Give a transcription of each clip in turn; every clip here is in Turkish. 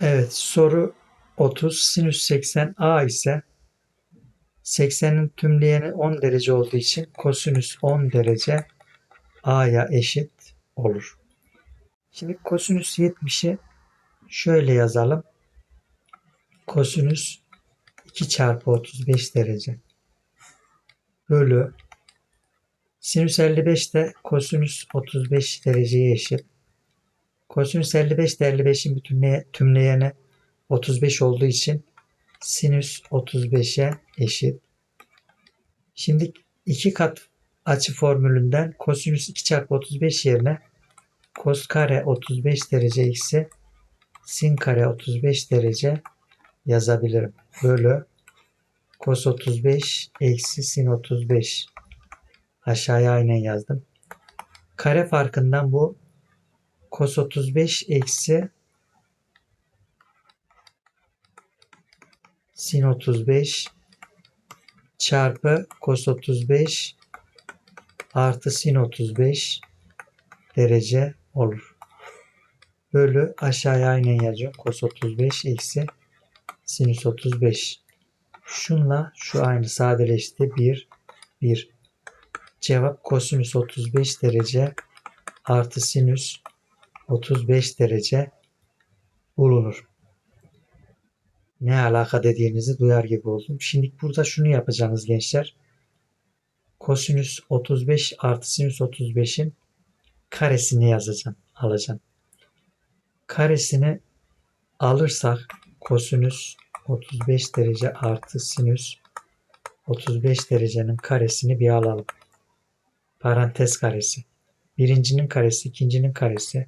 Evet soru 30 sinüs 80 a ise 80'in tümleyeni 10 derece olduğu için kosinüs 10 derece a'ya eşit olur. Şimdi kosinüs 70'i şöyle yazalım. Kosinüs 2 çarpı 35 derece bölü sinüs 55 de kosinüs 35 dereceye eşit. Kosinüs 55 de 55'in bütünleye, tümleyeni 35 olduğu için sinüs 35'e eşit. Şimdi iki kat açı formülünden kosinüs 2 çarpı 35 yerine kos kare 35 derece eksi sin kare 35 derece yazabilirim. Bölü kos 35 eksi sin 35 aşağıya aynen yazdım. Kare farkından bu kos 35 eksi sin 35 çarpı kos 35 artı sin 35 derece olur. Bölü aşağıya aynen yazıyorum. Kos 35 eksi sinüs 35. Şunla şu aynı sadeleşti. 1 1. Cevap kosinüs 35 derece artı sinüs 35 derece bulunur. Ne alaka dediğinizi duyar gibi oldum. Şimdi burada şunu yapacaksınız gençler. Kosinüs 35 artı sinüs 35'in karesini yazacağım. Alacağım. Karesini alırsak kosinüs 35 derece artı sinüs 35 derecenin karesini bir alalım. Parantez karesi. Birincinin karesi, ikincinin karesi.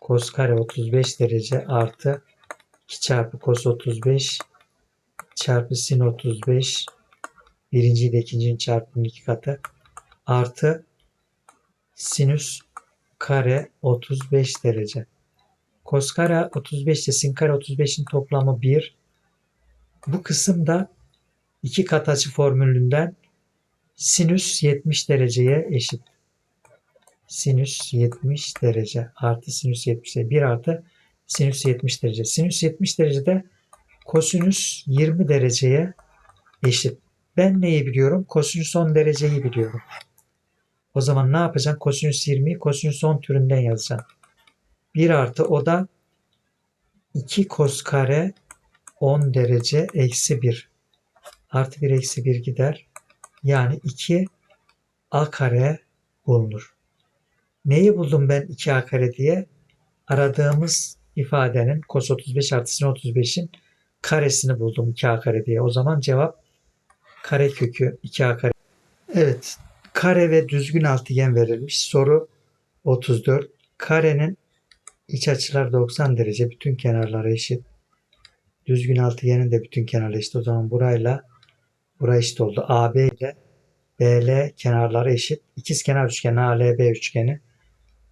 Kos kare 35 derece artı 2 çarpı kos 35 çarpı sin 35 birinci ile ikincinin çarpımının iki katı artı sinüs kare 35 derece. Kos kare 35 ile sin kare 35'in toplamı 1. Bu kısımda iki kat açı formülünden sinüs 70 dereceye eşit. Sinüs 70 derece artı sinüs 70 derece. 1 artı sinüs 70 derece. Sinüs 70 derecede kosinüs 20 dereceye eşit. Ben neyi biliyorum? Kosinüs 10 dereceyi biliyorum. O zaman ne yapacaksın? Kosinüs 20'yi kosinüs 10 türünden yazacaksın. 1 artı o da 2 kos kare 10 derece eksi 1. Artı 1 eksi 1 gider. Yani 2 a kare bulunur. Neyi buldum ben 2a kare diye? Aradığımız ifadenin cos 35 artı sin 35'in karesini buldum 2a kare diye. O zaman cevap kare kökü 2a kare. Evet. Kare ve düzgün altıgen verilmiş. Soru 34. Karenin iç açılar 90 derece. Bütün kenarları eşit. Düzgün altıgenin de bütün kenarları eşit. O zaman burayla bura eşit oldu. AB ile BL kenarları eşit. İkiz kenar üçgeni ALB üçgeni.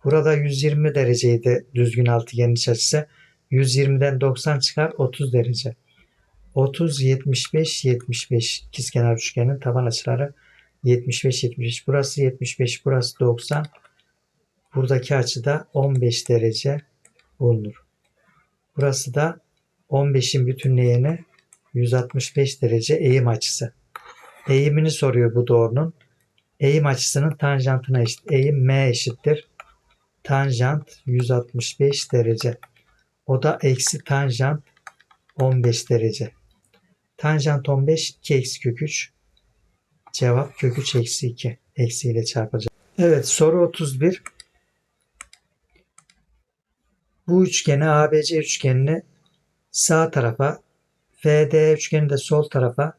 Burada 120 dereceydi düzgün altıgenin iç açısı. 120'den 90 çıkar 30 derece. 30, 75, 75 ikizkenar üçgenin taban açıları 75, 75. Burası 75, burası 90. Buradaki açıda 15 derece bulunur. Burası da 15'in bütünleyeni 165 derece eğim açısı. Eğimini soruyor bu doğrunun. Eğim açısının tanjantına eşit. Eğim M eşittir. Tanjant 165 derece. O da eksi tanjant 15 derece. Tanjant 15 2 eksi kök 3. Cevap kök 3 eksi 2. Eksi ile çarpacağım. Evet soru 31. Bu üçgeni ABC üçgenini sağ tarafa FD üçgeni de sol tarafa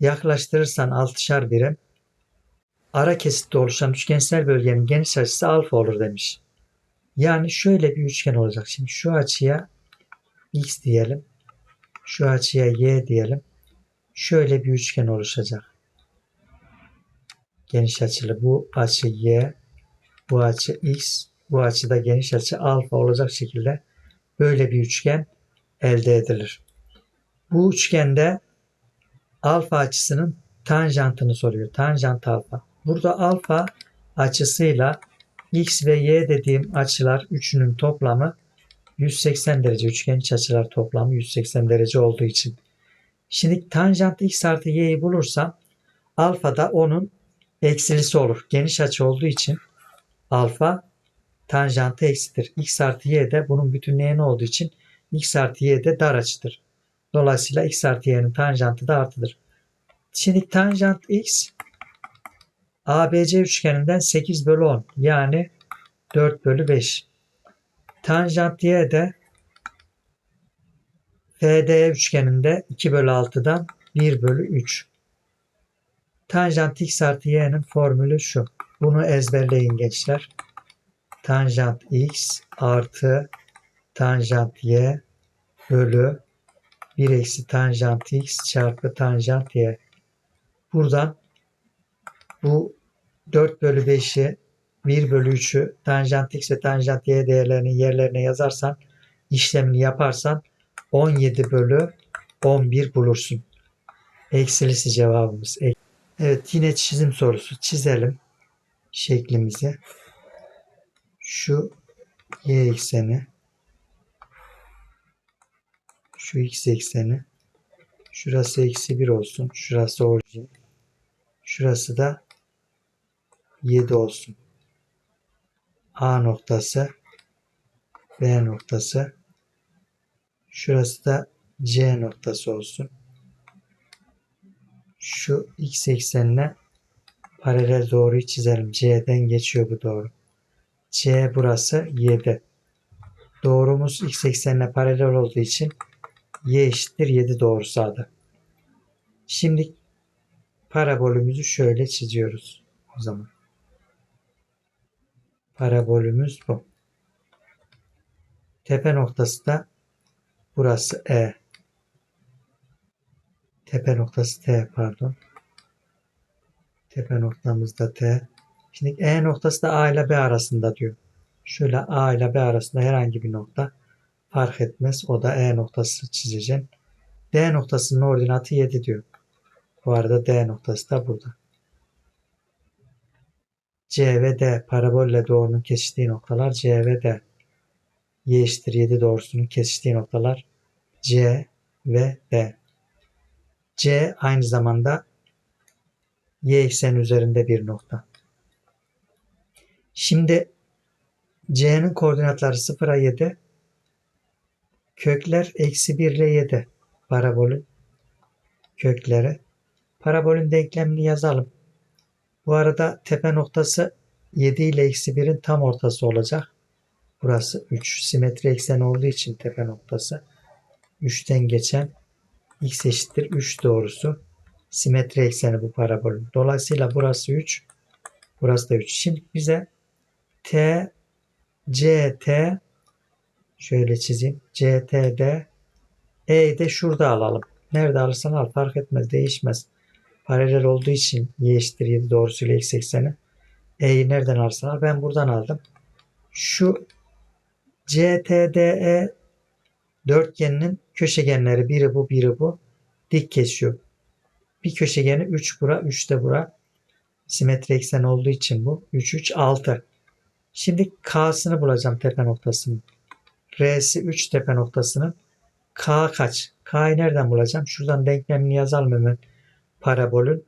yaklaştırırsan 6'şar birim ara kesitte oluşan üçgensel bölgenin geniş açısı alfa olur demiş. Yani şöyle bir üçgen olacak. Şimdi şu açıya x diyelim. Şu açıya y diyelim. Şöyle bir üçgen oluşacak. Geniş açılı. Bu açı y. Bu açı x. Bu açıda geniş açı alfa olacak şekilde böyle bir üçgen elde edilir. Bu üçgende alfa açısının tanjantını soruyor. Tanjant alfa. Burada alfa açısıyla x ve y dediğim açılar üçünün toplamı 180 derece üçgen iç açılar toplamı 180 derece olduğu için. Şimdi tanjant x artı y'yi bulursam alfa da onun eksilisi olur. Geniş açı olduğu için alfa tanjantı eksidir. x artı y de bunun bütünlüğü olduğu için x artı y de dar açıdır. Dolayısıyla x artı y'nin tanjantı da artıdır. Şimdi tanjant x ABC üçgeninden 8 bölü 10 yani 4 bölü 5. Tanjant y de FD üçgeninde 2 bölü 6'dan 1 bölü 3. Tanjant x artı y'nin formülü şu. Bunu ezberleyin gençler. Tanjant x artı tanjant y bölü 1 eksi tanjant x çarpı tanjant y. Buradan bu 4 bölü 5'i 1 bölü 3'ü tanjant x ve tanjant y değerlerinin yerlerine yazarsan işlemini yaparsan 17 bölü 11 bulursun. Eksilisi cevabımız. Evet yine çizim sorusu çizelim şeklimizi. Şu y ekseni şu x ekseni şurası eksi 1 olsun. Şurası orijin. Şurası da 7 olsun. A noktası B noktası şurası da C noktası olsun. Şu x eksenine paralel doğruyu çizelim. C'den geçiyor bu doğru. C burası 7. Doğrumuz x eksenine paralel olduğu için y eşittir 7 doğrusu adı. Şimdi parabolümüzü şöyle çiziyoruz o zaman. Parabolümüz bu. Tepe noktası da burası E. Tepe noktası T pardon. Tepe noktamız da T. Şimdi E noktası da A ile B arasında diyor. Şöyle A ile B arasında herhangi bir nokta fark etmez. O da E noktası çizeceğim. D noktasının ordinatı 7 diyor. Bu arada D noktası da burada. C ve D parabolle doğrunun kesiştiği noktalar C ve D. Y eşittir 7 doğrusunun kesiştiği noktalar C ve D. C aynı zamanda y ekseni üzerinde bir nokta. Şimdi C'nin koordinatları 0'a 7. Kökler eksi 1 ile 7. Parabolün kökleri. Parabolün denklemini yazalım. Bu arada tepe noktası 7 ile eksi 1'in tam ortası olacak. Burası 3. Simetri ekseni olduğu için tepe noktası. 3'ten geçen x eşittir 3 doğrusu. Simetri ekseni bu parabolün. Dolayısıyla burası 3. Burası da 3. Şimdi bize t, c, t şöyle çizeyim. c, t, d e'yi de şurada alalım. Nerede alırsan al fark etmez değişmez. Paralel olduğu için y eşittir 7 doğrusuyla x ekseni. E'yi nereden alırsan al. Ben buradan aldım. Şu CTDE dörtgeninin köşegenleri biri bu biri bu dik kesiyor. Bir köşegeni 3 bura 3 de bura. Simetri eksen olduğu için bu. 3 3 6. Şimdi K'sını bulacağım tepe noktasının. R'si 3 tepe noktasının. K kaç? K'yı nereden bulacağım? Şuradan denklemini yazalım hemen. Parabolün.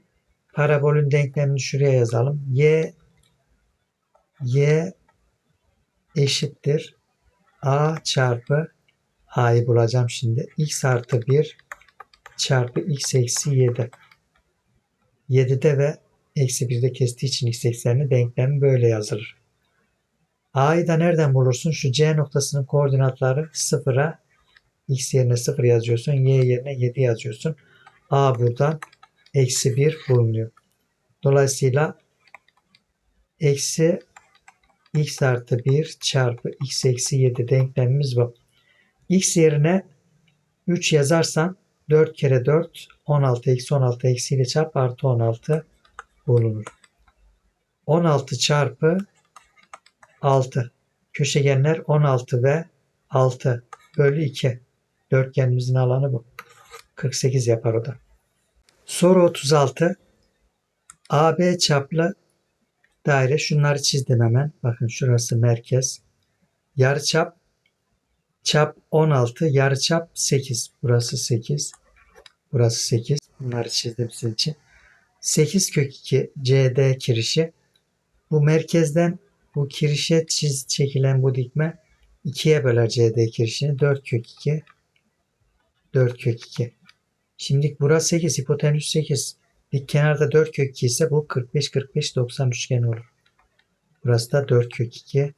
Parabolün denklemini şuraya yazalım. Y Y eşittir A çarpı A'yı bulacağım şimdi. X artı 1 çarpı X eksi 7. 7'de ve eksi 1'de kestiği için X eksenini denklemi böyle yazılır. A'yı da nereden bulursun? Şu C noktasının koordinatları 0'a X yerine 0 yazıyorsun. Y yerine 7 yazıyorsun. A buradan eksi 1 bulunuyor. Dolayısıyla eksi x artı 1 çarpı x eksi 7 denklemimiz bu. x yerine 3 yazarsan 4 kere 4 16 eksi 16 eksiyle çarp artı 16 bulunur. 16 çarpı 6. Köşegenler 16 ve 6 bölü 2. Dörtgenimizin alanı bu. 48 yapar o da. Soru 36. AB çaplı daire. Şunları çizdim hemen. Bakın şurası merkez. Yarıçap Çap 16, yarıçap 8. Burası 8. Burası 8. Bunları çizdim sizin için. 8 kök 2 CD kirişi. Bu merkezden bu kirişe çiz çekilen bu dikme 2'ye böler CD kirişini. 4 kök 2. 4 kök 2. Şimdi burası 8. Hipotenüs 8. Dik kenarda 4 kök 2 ise bu 45 45 90 üçgen olur. Burası da 4 kök 2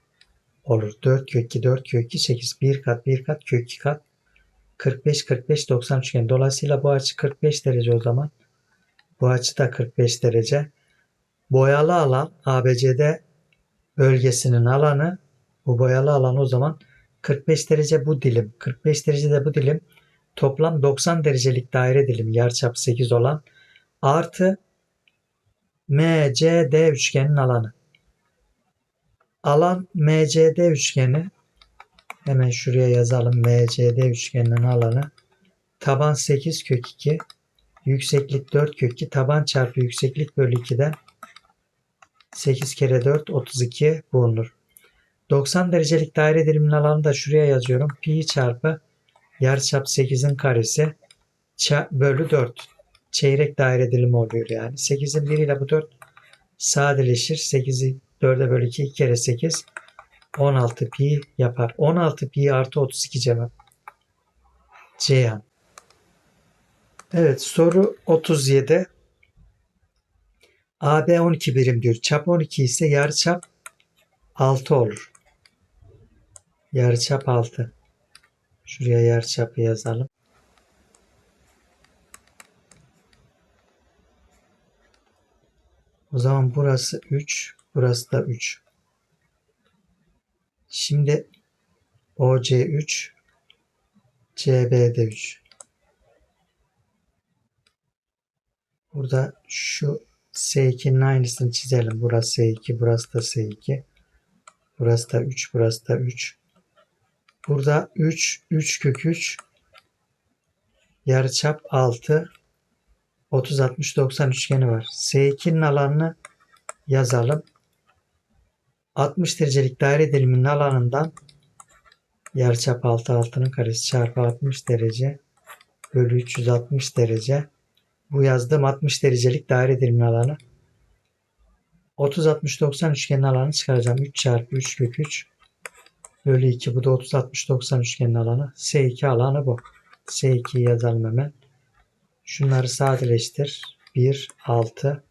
olur. 4 kök 2 4 kök 2 8 1 kat 1 kat kök 2 kat 45 45 90 üçgen. Dolayısıyla bu açı 45 derece o zaman. Bu açı da 45 derece. Boyalı alan ABCD bölgesinin alanı bu boyalı alan o zaman 45 derece bu dilim. 45 derece de bu dilim. Toplam 90 derecelik daire dilim yarıçap 8 olan artı MCD üçgenin alanı. Alan MCD üçgeni hemen şuraya yazalım MCD üçgeninin alanı taban 8 kök 2 yükseklik 4 kök 2 taban çarpı yükseklik bölü 2'den 8 kere 4 32 bulunur. 90 derecelik daire diliminin alanı da şuraya yazıyorum. Pi çarpı yarıçap 8'in karesi bölü 4. Çeyrek daire dilimi oluyor yani. 8'in 1 ile bu 4 sadeleşir. 8'i 4'e bölü 2, 2 kere 8 16 pi yapar. 16 pi artı 32 cevap. Ceyhan. Evet soru 37. AB 12 birim diyor. Çap 12 ise yarıçap 6 olur. Yarıçap 6. Şuraya yarıçapı yazalım. O zaman burası 3, burası da 3. Şimdi OC 3, CB'de 3. Burada şu S2'nin aynısını çizelim. Burası S2, burası da S2. Burası da 3, burası da 3. Burada 3, 3 kök 3. Yarıçap 6. 30, 60, 90 üçgeni var. S2'nin alanını yazalım. 60 derecelik daire diliminin alanından yarıçap 6 altının karesi çarpı 60 derece bölü 360 derece. Bu yazdığım 60 derecelik daire diliminin alanı. 30, 60, 90 üçgenin alanı çıkaracağım. 3 çarpı 3 kök 3 bölü 2. Bu da 30, 60, 90 üçgenin alanı. S2 alanı bu. S2'yi yazalım hemen. Şunları sadeleştir. 1, 6.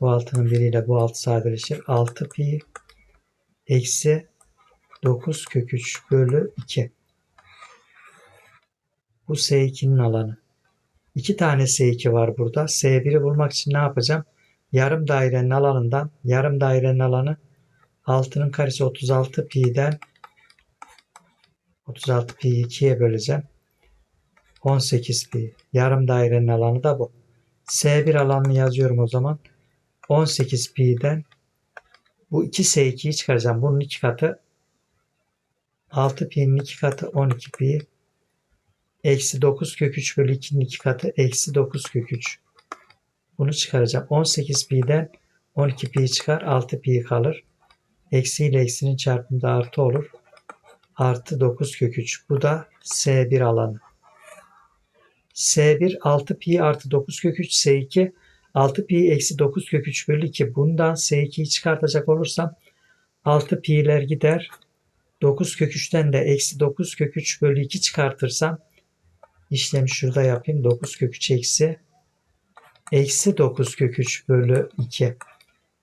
Bu 6'nın biriyle bu 6 sadeleşir. 6 pi eksi 9 kök 3 bölü 2. Bu S2'nin alanı. 2 tane S2 var burada. S1'i bulmak için ne yapacağım? Yarım dairenin alanından yarım dairenin alanı 6'nın karesi 36 pi'den 36 pi'yi 2'ye böleceğim. 18 pi. Yarım dairenin alanı da bu. S1 alanını yazıyorum o zaman. 18 pi'den bu 2 S2'yi çıkaracağım. Bunun iki katı 6 pi'nin iki katı 12 pi. Eksi 9 kök 3 bölü 2'nin iki katı eksi 9 kök 3. Bunu çıkaracağım. 18 pi'den 12 pi çıkar. 6 pi kalır. Eksi ile eksinin çarpımı da artı olur. Artı 9 kök 3. Bu da S1 alanı. S1 6 pi artı 9 kök 3 S2 6 pi eksi 9 kök 3 bölü 2. Bundan S2'yi çıkartacak olursam 6 pi'ler gider. 9 kök 3'ten de eksi 9 kök 3 bölü 2 çıkartırsam işlemi şurada yapayım. 9 kök 3 eksi eksi 9 kök 3 bölü 2.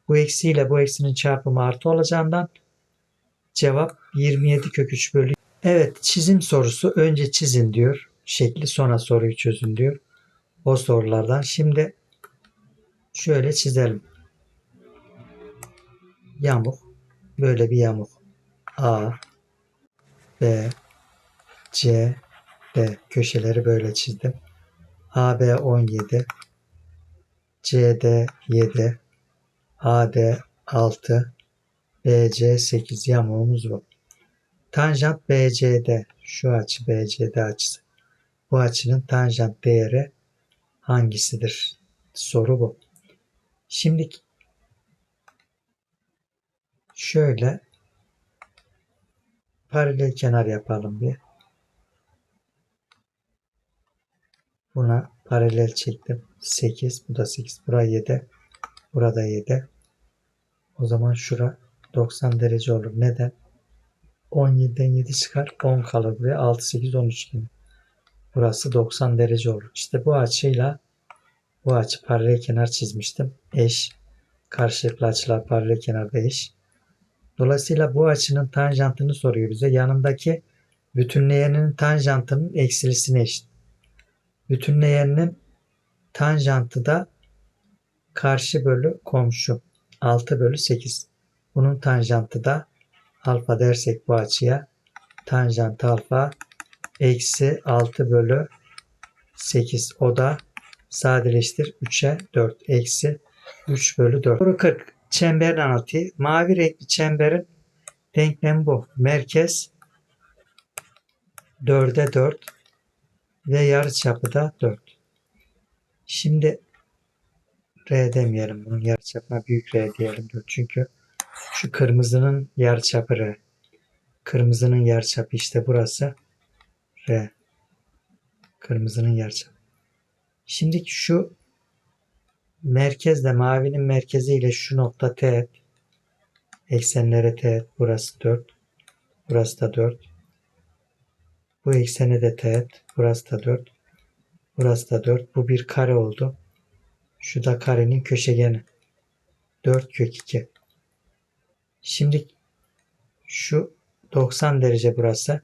Bu eksiyle bu eksinin çarpımı artı olacağından cevap 27 kök 3 bölü Evet çizim sorusu önce çizin diyor. Şekli sonra soruyu çözün diyor. O sorulardan. Şimdi şöyle çizelim. Yamuk. Böyle bir yamuk. A B C D köşeleri böyle çizdim. AB 17 CD 7 AD 6 BC 8 yamuğumuz bu. Tanjant BCD şu açı BCD açısı. Bu açının tanjant değeri hangisidir? Soru bu. Şimdi şöyle paralel kenar yapalım bir. Buna paralel çektim. 8. Bu da 8. Buraya 7. Burada 7. O zaman şura 90 derece olur. Neden? 17'den 7 çıkar. 10 kalır buraya. 6, 8, 13 gibi. Burası 90 derece olur. İşte bu açıyla bu açı paralel kenar çizmiştim. Eş. Karşılıklı açılar paralel kenarda eş. Dolayısıyla bu açının tanjantını soruyor bize. Yanındaki bütünleyeninin tanjantının eksilisine eşit. Bütünleyeninin tanjantı da karşı bölü komşu. 6 bölü 8. Bunun tanjantı da alfa dersek bu açıya tanjant alfa eksi 6 bölü 8. O da sadeleştir 3'e 4 eksi 3 bölü 4. Soru 40. Çemberin anlatıyor. Mavi renkli çemberin denklemi bu. Merkez 4'e 4 ve yarıçapı da 4. Şimdi R demeyelim. Bunun yarıçapına büyük R diyelim. Çünkü şu kırmızının yarıçapı R. Kırmızının yarıçapı işte burası R. Kırmızının yarıçapı. Şimdi şu merkezle mavinin merkeziyle şu nokta teğet. Eksenlere teğet. Burası 4. Burası da 4. Bu eksene de teğet. Burası da 4. Burası da 4. Bu bir kare oldu. Şu da karenin köşegeni. 4 kök 2. Şimdi şu 90 derece burası.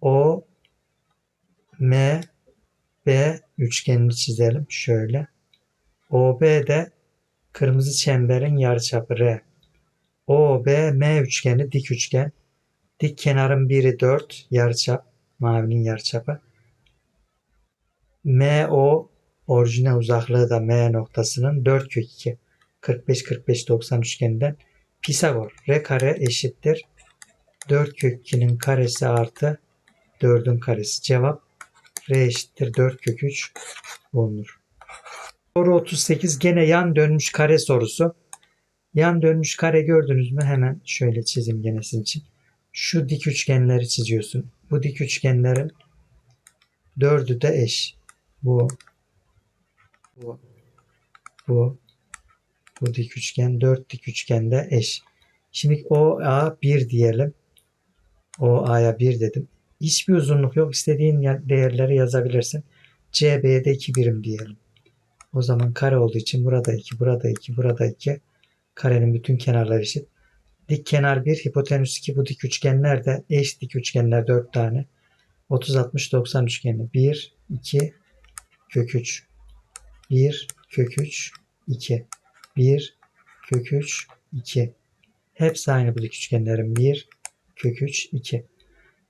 O M B üçgenini çizelim. Şöyle. OB de kırmızı çemberin yarıçapı R. OB M üçgeni dik üçgen. Dik kenarın biri 4 yarıçap. Mavinin yarıçapı. MO orijine uzaklığı da M noktasının 4 kök 2. 45 45 90 üçgeninden Pisagor R kare eşittir 4 kök 2'nin karesi artı 4'ün karesi. Cevap R eşittir 4 kök 3 bulunur. Soru 38 gene yan dönmüş kare sorusu. Yan dönmüş kare gördünüz mü? Hemen şöyle çizeyim gene sizin için. Şu dik üçgenleri çiziyorsun. Bu dik üçgenlerin dördü de eş. Bu bu bu bu dik üçgen dört dik üçgende eş. Şimdi OA 1 diyelim. OA'ya 1 dedim. Hiçbir uzunluk yok. İstediğin değerleri yazabilirsin. CB'de 2 birim diyelim. O zaman kare olduğu için burada 2, burada 2, burada 2. Karenin bütün kenarları eşit. Dik kenar 1, hipotenüs 2. Bu dik üçgenler de eş dik üçgenler 4 tane. 30, 60, 90 üçgeni. 1, 2, kök 3. 1, kök 3, 2. 1, kök 3, 2. Hepsi aynı bu dik üçgenlerin. 1, kök 3, 2.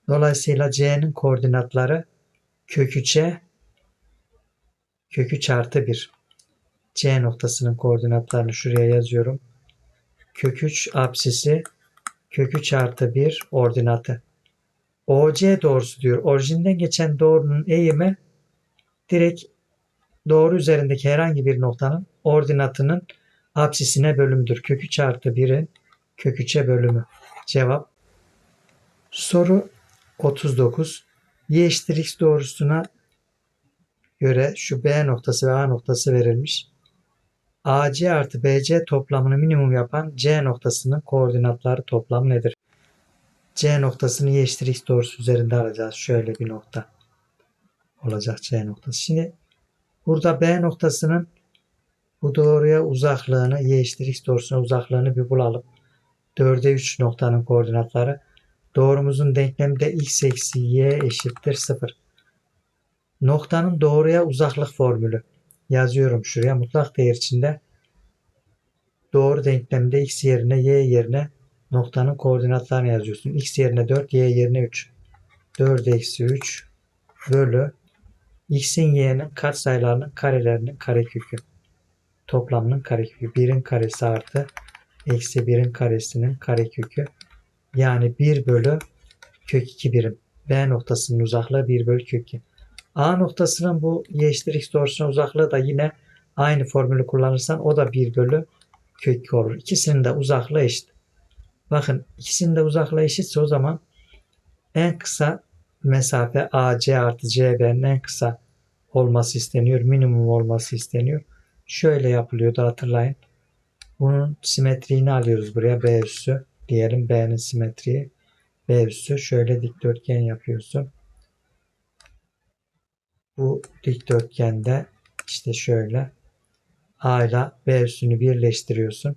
Dolayısıyla C'nin koordinatları kök 3'e kök 3 artı 1. C noktasının koordinatlarını şuraya yazıyorum. Kök 3 apsisi kök 3 artı 1 ordinatı. OC doğrusu diyor. Orijinden geçen doğrunun eğimi direkt doğru üzerindeki herhangi bir noktanın ordinatının apsisine bölümdür. Kök 3 artı 1'in kök 3'e bölümü. Cevap. Soru 39. Y eşittir x doğrusuna göre şu B noktası ve A noktası verilmiş. AC artı BC toplamını minimum yapan C noktasının koordinatları toplam nedir? C noktasını y eşittir x doğrusu üzerinde arayacağız. Şöyle bir nokta olacak C noktası. Şimdi burada B noktasının bu doğruya uzaklığını y eşittir x doğrusuna uzaklığını bir bulalım. 4'e 3 noktanın koordinatları. Doğrumuzun denklemi de x eksi y eşittir 0. Noktanın doğruya uzaklık formülü. Yazıyorum şuraya. Mutlak değer içinde doğru denklemde x yerine y yerine noktanın koordinatlarını yazıyorsun. x yerine 4, y yerine 3. 4 eksi 3 bölü x'in y'nin katsayılarının karelerinin karekökü. Toplamının karekökü. 1'in karesi artı eksi 1'in karesinin karekökü. Yani 1 bölü kök 2 birim. B noktasının uzaklığı 1 bölü kök 2. A noktasının bu y eşittir x doğrusuna uzaklığı da yine aynı formülü kullanırsan o da 1 bölü kök 2 olur. İkisinin de uzaklığı eşit. Bakın ikisinin de uzaklığı eşitse o zaman en kısa mesafe AC artı CB'nin en kısa olması isteniyor. Minimum olması isteniyor. Şöyle yapılıyordu hatırlayın. Bunun simetriğini alıyoruz buraya. B üssü. Diyelim B'nin simetriği. B üssü. Şöyle dikdörtgen yapıyorsun. Bu dikdörtgende işte şöyle A ile B üssünü birleştiriyorsun.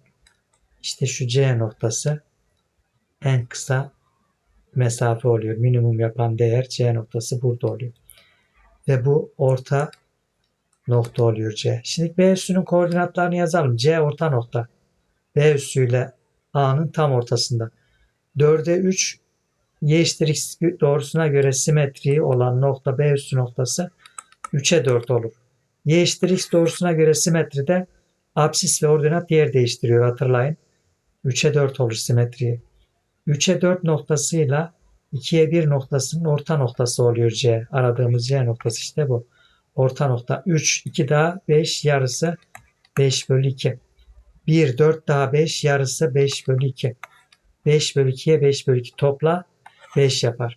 İşte şu C noktası en kısa mesafe oluyor. Minimum yapan değer C noktası burada oluyor. Ve bu orta nokta oluyor C. Şimdi B üssünün koordinatlarını yazalım. C orta nokta. B üssüyle A'nın tam ortasında. 4'e 3 y x doğrusuna göre simetriği olan nokta B üssü noktası 3'e 4 olur. Y x doğrusuna göre simetride apsis ve ordinat yer değiştiriyor hatırlayın. 3'e 4 olur simetriği. 3'e 4 noktasıyla 2'ye 1 noktasının orta noktası oluyor C. Aradığımız C noktası işte bu. Orta nokta. 3, 2 daha 5 yarısı 5 bölü 2. 1, 4 daha 5 yarısı 5 bölü 2. 5 bölü 2'ye 5 bölü 2 topla 5 yapar.